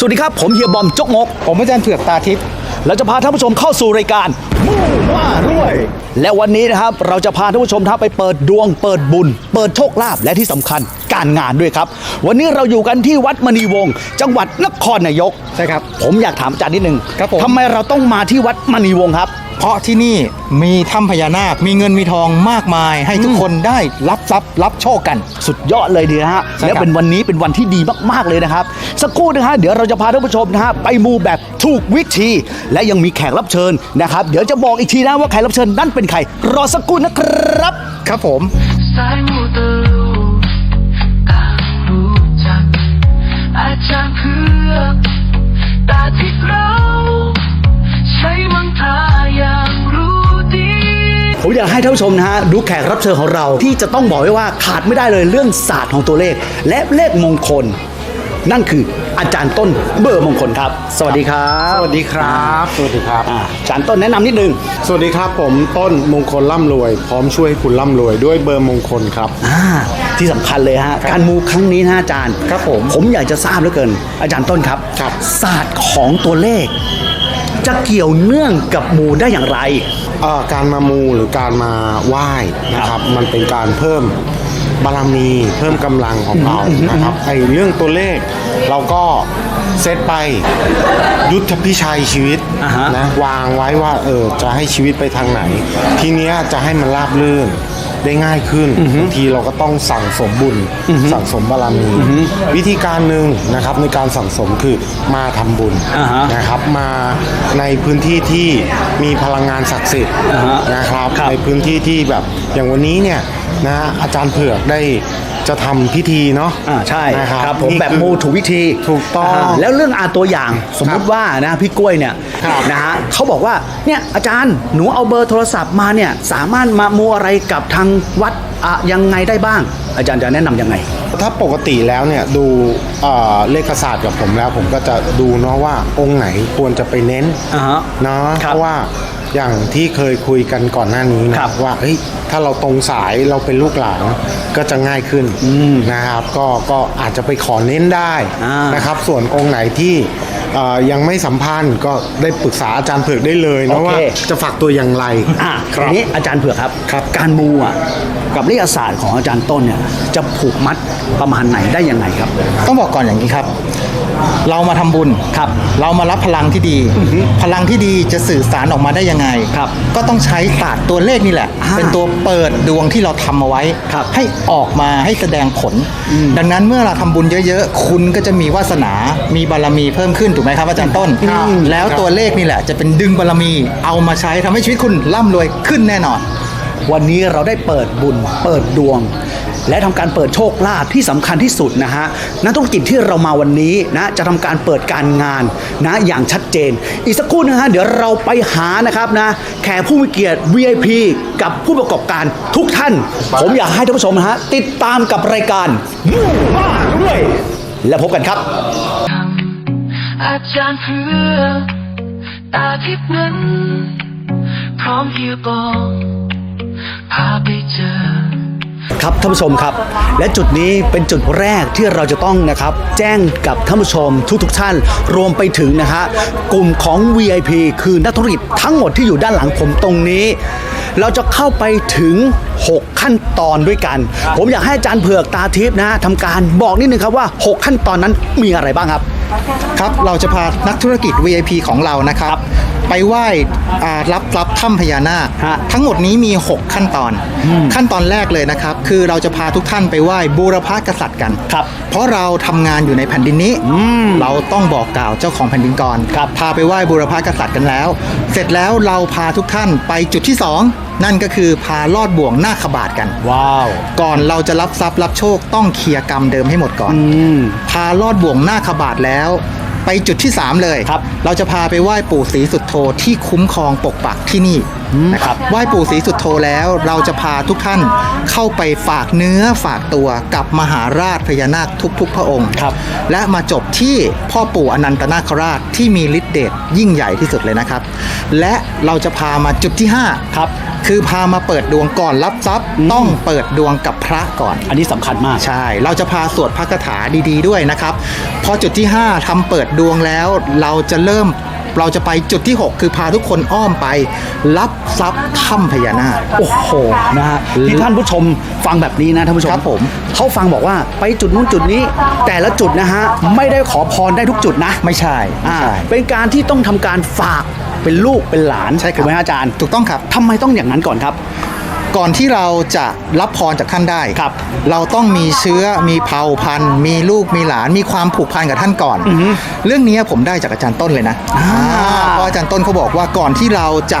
สวัสดีครับ ผมเฮียบอมจกมก ผมอาจารย์เผือกตาทิพย์ เราจะพาท่านผู้ชมเข้าสู่รายการมู่ว่ารวย และวันนี้นะครับเราจะพาท่านผู้ชมท่าไปเปิดดวง เปิดบุญ เปิดโชคลาภและที่สำคัญการงานด้วยครับ วันนี้เราอยู่กันที่วัดมณีวงศ์จังหวัดนครนายกใช่ครับ ผมอยากถามอาจารย์นิดนึงครับผมทำไมเราต้องมาที่วัดมณีวงศ์ครับ เพราะที่นี่มีถ้ำพญานาค มีเงินมีทองมากมาย ให้ทุกคนได้รับทรัพย์รับโชคกัน สุดยอดเลยดีนะฮะใช่ครับและเป็นวันนี้เป็นวันที่ดีมากๆเลยนะครับ สักครู่นะฮะเดี๋ยวเราจะพาท่านผู้ชมนะฮะไปมูแบบถูกวิธีและยังมีแขกรับเชิญนะครับ เดี๋ยวจะบอกอีกทีนะว่าแขกรับเชิญนั่นเป็นใคร รอสักครู่นะครับ ครับผม สายมูเตลูต่างรู้จัก อาจารย์เพื่อกตาที่เราใช้มังทาอย่างรู้ดี ผมอยากให้ท่านผู้ชมนะฮะดูแขกรับเชิญของเราที่จะต้องบอกไว้ว่าขาดไม่ได้เลยเรื่องศาสตร์ของตัวเลข และเลขมงคล นั่นคืออาจารย์ต้นเบอร์มงคลครับ สวัสดีครับ สวัสดีครับ สวัสดีครับ อ่าอาจารย์ต้นแนะนำนิดนึง สวัสดีครับผมต้นมงคลร่ำรวย พร้อมช่วยให้คุณร่ำรวยด้วยเบอร์มงคลครับ อ่าที่สำคัญเลยฮะการมูครั้งนี้นะอาจารย์ครับผมผมอยากจะทราบเหลือเกิน อาจารย์ต้นครับ ครับ ศาสตร์ของตัวเลข จะเกี่ยวเนื่องกับมูได้อย่างไร เอ่อการมามูหรือการมาไหว้นะครับ มันเป็นการเพิ่ม บารมีเพิ่มกำลังของเรานะครับไอ้เรื่องตัวเลข เราก็เซตไปยุทธพิชัยชีวิตอ่าฮะ นะวางไว้ว่าเออจะให้ชีวิตไปทางไหน ทีเนี้ยจะให้มันราบรื่นได้ง่ายขึ้นบางทีเราก็ต้องสั่งสมบุญสั่งสมบารมีวิธีการหนึ่งนะครับในการสั่งสมคือมาทำบุญอ่าฮะนะครับมาในพื้นที่ที่มีพลังงานศักดิ์สิทธิ์อ่าฮะนะครับ ครับ ในพื้นที่ที่แบบอย่างวันนี้เนี่ย นะอาจารย์เผือกได้จะทำพิธีเนาะอ่าใช่นะครับครับผมนี่แบบคือมูถูกวิธีถูกต้องาแล้วเรื่องอาตัวอย่างสมมุติว่านะพี่กล้วยเนี่ยครับนะฮะเขาบอกว่าเนี่ยอาจารย์หนูเอาเบอร์โทรศัพท์มาเนี่ยสามารถมามูอะไรกับทางวัดอะยังไงได้บ้าง อาจารย์จะแนะนำยังไง ถ้าปกติแล้วเนี่ยดูเอ่อเลขศาสตร์กับผมแล้ว ผมก็จะดูเนาะว่าองค์ไหนควรจะไปเน้นอ่าฮะเนาะครับเพราะว่า อย่างที่เคยคุยกันก่อนหน้านี้นะครับว่าเฮ้ยถ้าเราตรงสายเราเป็นลูกหลานก็จะง่ายขึ้นนะครับ ก็ก็อาจจะไปขอเน้นได้อ่านนะครับ ส่วนองค์ไหนที่เอ่อยังไม่สัมพันธ์ก็ได้ปรึกษาอาจารย์เผือกได้เลยนะโอเคว่าจะฝากตัวอย่างไรอะทีนี้อาจารย์เผือกครับ การมูอะกับเลขศาสตร์ของอาจารย์ต้นเนี่ยจะผูกมัดประมาณไหนได้ยังไงครับ ต้องบอกก่อนอย่างนี้ครับ เรามาทำบุญครับ เรามารับพลังที่ดี พลังที่ดีจะสื่อสารออกมาได้ยังไงครับก็ต้องใช้ศาสตร์ตัวเลขนี่แหละ อ่าเป็นตัวเปิดดวงที่เราทำเอาไว้ครับให้ออกมาให้แสดงผล ดังนั้นเมื่อเราทำบุญเยอะๆ คุณก็จะมีวาสนา มีบารมีเพิ่มขึ้นถูกไหมครับอาจารย์ต้น ครับ แล้วตัวเลขนี่แหละ จะเป็นดึงบารมีเอามาใช้ทำให้ชีวิตคุณร่ำรวยขึ้นแน่นอน วันนี้เราได้เปิดบุญเปิดดวง และทำการเปิดโชคลาภที่สำคัญที่สุดนะฮะนักธุรกิจที่เรามาวันนี้นะจะทำการเปิดการงานนะอย่างชัดเจน อีกสักครู่นึงฮะเดี๋ยวเราไปหานะครับนะแขกผู้มีเกียรติ VIP กับผู้ประกอบการทุกท่าน ผมอยากให้ท่านผู้ชมนะฮะติดตามกับรายการมู่มากด้วย และพบกันครับอาจารย์เพื่อตาทิพย์นั้น พร้อมเฮียบอกพาไปเจอ ครับท่านผู้ชมครับ และจุดนี้เป็นจุดแรกที่เราจะต้องนะครับ แจ้งกับท่านผู้ชมทุกๆท่าน รวมไปถึงนะฮะกลุ่มของ VIP คือนักธุรกิจทั้งหมดที่อยู่ด้านหลังผมตรงนี้ เราจะเข้าไปถึง 6 ขั้นตอนด้วยกัน ผมอยากให้อาจารย์เผือกตาทิพย์นะทำการบอกนิดนึงครับว่า 6 ขั้นตอนนั้นมีอะไรบ้างครับ ครับ เราจะพานักธุรกิจ VIP ของเรานะครับ ไปไหว้อ่ารับรับถ้ำพญานาค ฮะทั้งหมดนี้มี 6 ขั้นตอนขั้นตอนแรกเลยนะครับ คือเราจะพาทุกท่านไปไหว้บูรพกษัตริย์กันครับเพราะเราทำงานอยู่ในแผ่นดินนี้เราต้องบอกกล่าวเจ้าของแผ่นดินก่อนครับพาไปไหว้บูรพกษัตริย์กันแล้ว เสร็จแล้วเราพาทุกท่านไปจุดที่2นั่นก็คือพาลอดบ่วงหน้าขบาทกัน ว้าว ก่อนเราจะรับทรัพย์รับโชคต้องเคลียร์กรรมเดิมให้หมดก่อนพาลอดบ่วงหน้าขบาทแล้ว ไปจุดที่ 3 เลยครับเราจะพาไปไหว้ปู่ศรีสุดโธที่คุ้มครองปกปักที่นี่ นะครับไหว้ปู่ศรีสุดโทแล้ว เราจะพาทุกท่านเข้าไปฝากเนื้อฝากตัวกับมหาราชพญานาคทุกๆ พระองค์ครับ และมาจบที่พ่อปู่อนันตนาคราชที่มีฤทธิ์เดชยิ่งใหญ่ที่สุดเลยนะครับ และเราจะพามาจุดที่5ครับคือพามาเปิดดวงก่อนรับทรัพย์ต้องเปิดดวงกับพระก่อน อันนี้สำคัญมาก ใช่ เราจะพาสวดพระคาถาดี ๆ ด้วยนะครับ พอจุดที่ 5ทำเปิดดวงแล้ว เราจะเริ่ม เราจะไปจุดที่ 6 คือพาทุกคนอ้อมไป รับทรัพย์ถ้ำพญานาคโอ้โหนะฮะที่ท่านผู้ชมฟังแบบนี้นะท่านผู้ชมครับผมเขาฟังบอกว่าไปจุดนู้นจุดนี้ แต่ละจุดนะฮะไม่ได้ขอพรได้ทุกจุดนะไม่ใช่ไม่อ่าใช่เป็นการที่ต้องทำการฝากเป็นลูกเป็นหลานใช่ครับถูกไหมฮะอาจารย์ถูกต้องครับทำไมต้องอย่างนั้นก่อนครับ ก่อนที่เราจะรับพรจากท่านได้ครับ เราต้องมีเชื้อมีเผ่าพันธุ์ มีลูกมีหลาน มีความผูกพันกับท่านก่อน เรื่องนี้ผมได้จากอาจารย์ต้นเลยนะอ่าเพราะอาจารย์ต้นเขาบอกว่าก่อนที่เราจะ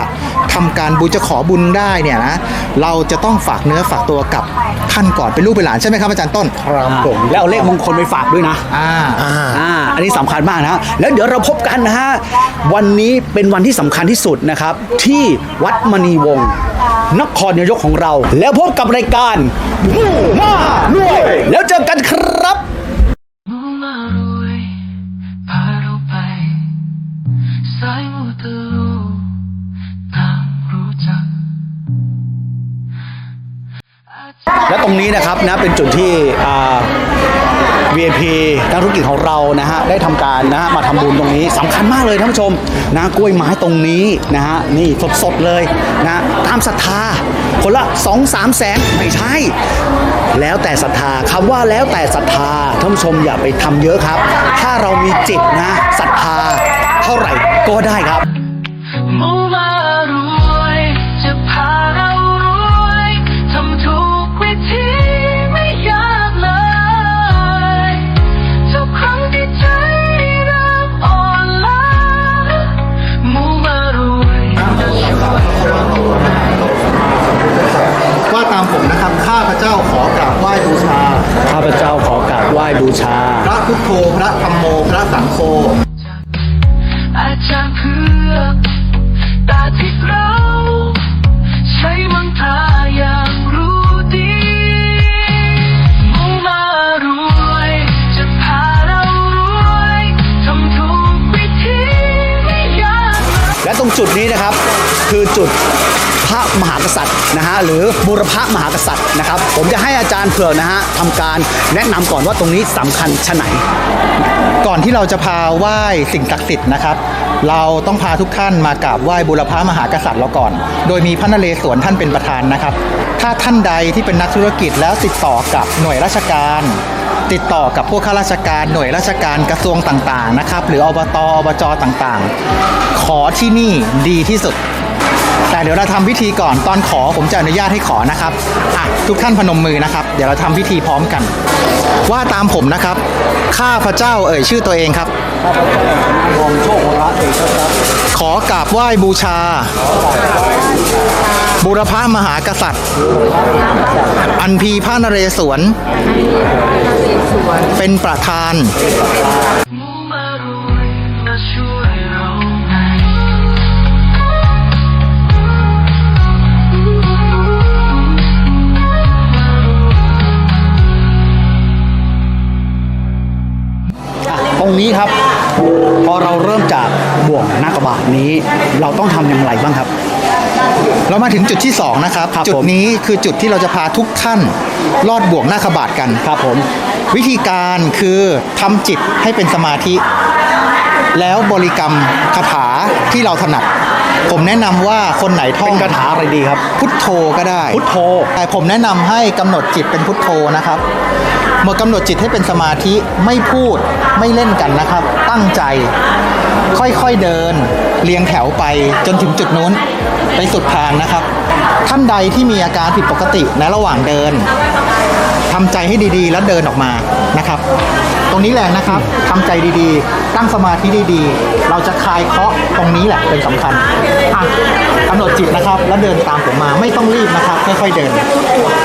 ทำการบุญจะขอบุญได้เนี่ยนะเราจะต้องฝากเนื้อฝากตัวกับท่านก่อนเป็นลูกเป็นหลานใช่ไหมครับอาจารย์ต้นครับผมแล้วเอาเลขมงคลไปฝากด้วยนะอ่าอ่าอ่าอันนี้สำคัญมากนะฮะแล้วเดี๋ยวเราพบกันนะฮะวันนี้เป็นวันที่สำคัญที่สุดนะครับ ที่วัดมณีวงศ์ นครนายกของเรา แล้วพบกับรายการมู่มารวย แล้วเจอกันครับ มูมารวยพาเราไปสายมูเตลูต่างรู้จัก และตรงนี้นะครับนะเป็นจุดที่อ่า เรานะฮะได้ทำการนะฮะมาทำบุญตรงนี้สำคัญมากเลยท่านผู้ชมนะกล้วยไม้ตรงนี้นะฮะนี่สดๆเลยนะตามศรัทธาคนละ 2 3 แสนไม่ใช่ แล้วแต่ศรัทธาคำว่าแล้วแต่ศรัทธาท่านผู้ชมอย่าไปทำเยอะครับ ถ้าเรามีจิตนะศรัทธาเท่าไหร่ก็ได้ครับ จุดพระมหากษัตริย์นะฮะหรือบุรพมหากษัตริย์นะครับ ผมจะให้อาจารย์เผือกนะฮะทำการแนะนำก่อนว่าตรงนี้สำคัญชะไหน ก่อนที่เราจะพาไหว้สิ่งศักดิ์สิทธิ์นะครับ เราต้องพาทุกท่านมากราบไหว้บุรพามหากษัตริย์เราก่อน โดยมีพระนเรศวรท่านเป็นประธานนะครับ ถ้าท่านใดที่เป็นนักธุรกิจแล้วติดต่อกับหน่วยราชการ ติดต่อกับพวกข้าราชการหน่วยราชการกระทรวงต่างๆนะครับ หรืออบตอบจต่างๆ ขอที่นี่ดีที่สุด แต่เดี๋ยวเราทำพิธีก่อนตอนขอผมจะอนุญาตให้ขอนะครับอะทุกท่านพนมมือนะครับ เดี๋ยวเราทำพิธีพร้อมกัน ว่าตามผมนะครับ ข้าพระเจ้าเอ่ยชื่อตัวเองครับขอกครับขอกราบไหว้บูชา บุรพามหากษัตริย์ อันพีพระนเรศวร เป็นประธาน น้ากระบาดนี้เราต้องทำอย่างไรบ้างครับ เรามาถึงจุดที่ 2 นะครับ ครับจุดผม นี้คือจุดที่เราจะพาทุกท่านลอดบ่วงหน้าขบาดกัน ครับผมวิธีการคือทำจิตให้เป็นสมาธิ แล้วบริกรรมคาถาที่เราถนัด ผมแนะนำว่าคนไหนท่อเป็งนคาถาอะไรดีครับพุทโธก็ได้ พุทโธ แต่ผมแนะนำให้กำหนดจิตเป็นพุทโธนะครับ เมื่อกำหนดจิตให้เป็นสมาธิไม่พูดไม่เล่นกันนะครับ ตั้งใจค่อยๆเดิน เรียงแถวไปจนถึงจุดนู้นไปสุดทางนะครับ ท่านใดที่มีอาการผิดปกติในระหว่างเดินทำใจให้ดีๆ แล้วเดินออกมานะครับ ตรงนี้แหละนะครับทำใจดีๆ ตั้งสมาธิดีๆ เราจะคลายเคราะห์ตรงนี้แหละเป็นสำคัญอะกำหนดจิตนะครับ แล้วเดินตามผมมาไม่ต้องรีบนะครับค่อยๆเดิน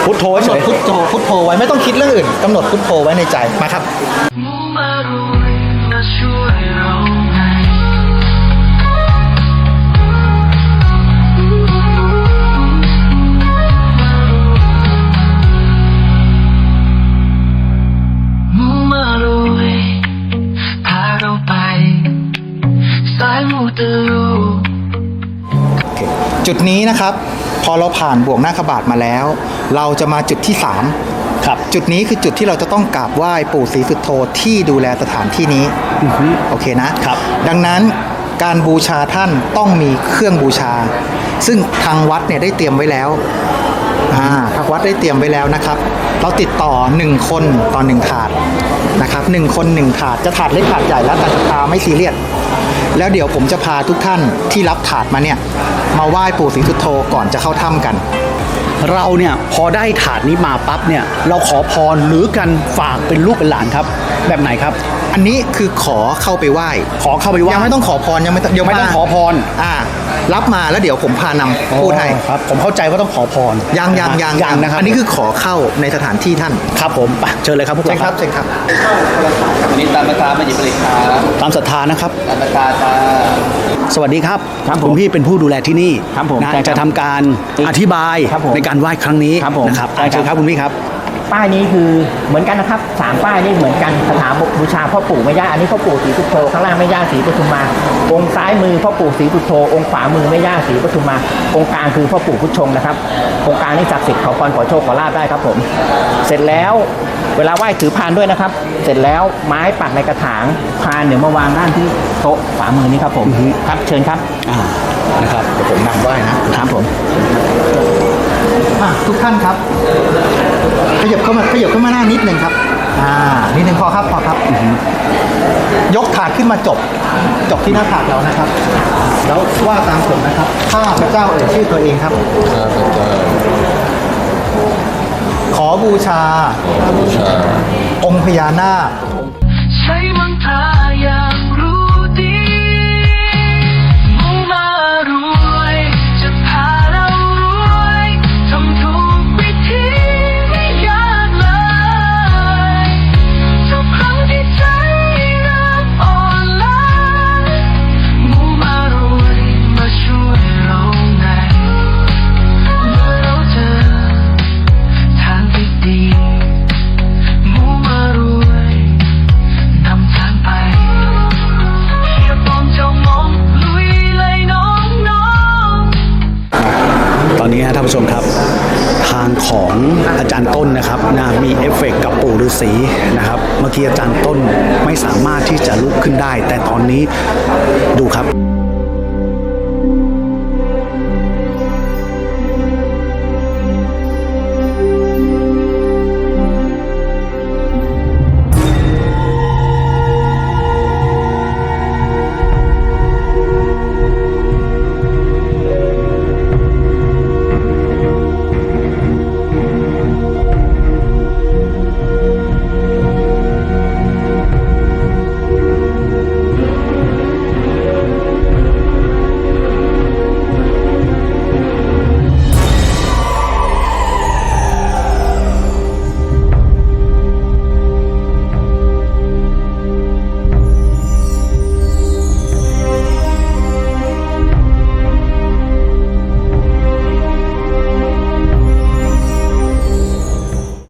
พุทโธกำหเฉนดยพุทโธพุทโธไว้ไม่ต้องคิดเรื่องอื่นกำหนดพุทโธไว้ในใจมาครับ จุดนี้นะครับ พอเราผ่านบ่วงหน้าขบาทมาแล้ว เราจะมาจุดที่ 3 ครับ จุดนี้คือจุดที่เราจะต้องกราบไหว้ปู่ศรีสุโธที่ดูแลสถานที่นี้โอเคนะครับ ดังนั้นการบูชาท่านต้องมีเครื่องบูชา ซึ่งทางวัดเนี่ยได้เตรียมไว้แล้วอ่าทางวัดได้เตรียมไว้แล้วนะครับ เราติดต่อ 1 คนต่อ1ถาดนะครับหนึ่งคนหนึ่งถาดจะถาดเล็กถาดใหญ่แล้วแต่ศรัทธาไม่ซีเรียส แล้วเดี๋ยวผมจะพาทุกท่านที่รับถาดมาเนี่ย มาไหว้ปู่ศรีสุโธก่อนจะเข้าถ้ำกัน เราเนี่ยพอได้ถาดนี้มาปั๊บเนี่ย เราขอพรหรือกันฝากเป็นลูกเป็นหลานครับ แบบไหนครับ อันนี้คือขอเข้าไปไหว้ ขอเข้าไปไหว้ยังไม่ต้องขอพรยังไม่ต้องเดี๋ยวไม่ต้องาขอพรอ่ารับมาแล้วเดี๋ยวผมพานำพูดให้อ๋อครับ ผมเข้าใจว่าต้องขอพรยังยังยังยังนะครับอันนี้คือขอเข้าในสถานที่ท่านครับผมไปเชิญเลยครับพวกเชิเราญครับเชิญครับ วันนี้ตามราคาไม่หยิบเลยครับตามศรัทธานะครับ ตามราคาจ้า สวัสดีครับครับผมณพี่เป็นผู้ดูแลที่นี่ครับผมนะใช่ครับจะทำการอธิบายครับผมในการไหว้ครั้งนี้ครับผมนะครับใช่ครับ เชิญครับคุณพี่ครับ ป้ายนี้คือเหมือนกันนะครับสามป้ายนี่เหมือนกันสถาบูชาพ่อปู่แม่ย่าอันนี้พ่อปู่ศรีสุโธข้างล่างแม่ย่าศรีปทุมมา องค์ซ้ายมือพ่อปู่ศรีสุโธองค์ขวามือแม่ย่าศรีปทุมมา องค์กลางคือพ่อปู่พุทธชงนะครับองค์กลางนี่ศักดิ์สิทธิ์ขอพรขอโชคขอลาบได้ครับผม เสร็จแล้วเวลาไหว้ถือพานด้วยนะครับ เสร็จแล้วไม้ปักในกระถางพานเดี๋ยวมาวางด้านที่โต๊ะขวามือนี่ครับผมครับเชิญครับอ่านะครับเดี๋ยวผมนำไหว้นะครับผม อะทุกท่านครับ ขยับเข้ามาขยับเข้ามาหน้านิดหนึ่งครับ อ่า นิดหนึ่งพอครับพอครับยกถาดขึ้นมาจบ จบที่หน้าถาดเรานะครับ แล้วว่าตามผมนะครับข้าพระเจ้าเอ่ยชื่อตัวเองครับขอบูชาองค์พญานาค ใช้มังทาอย่าง สีนะครับ เมื่อกี้อาจารย์ต้นไม่สามารถที่จะลุกขึ้นได้ แต่ตอนนี้ดูครับ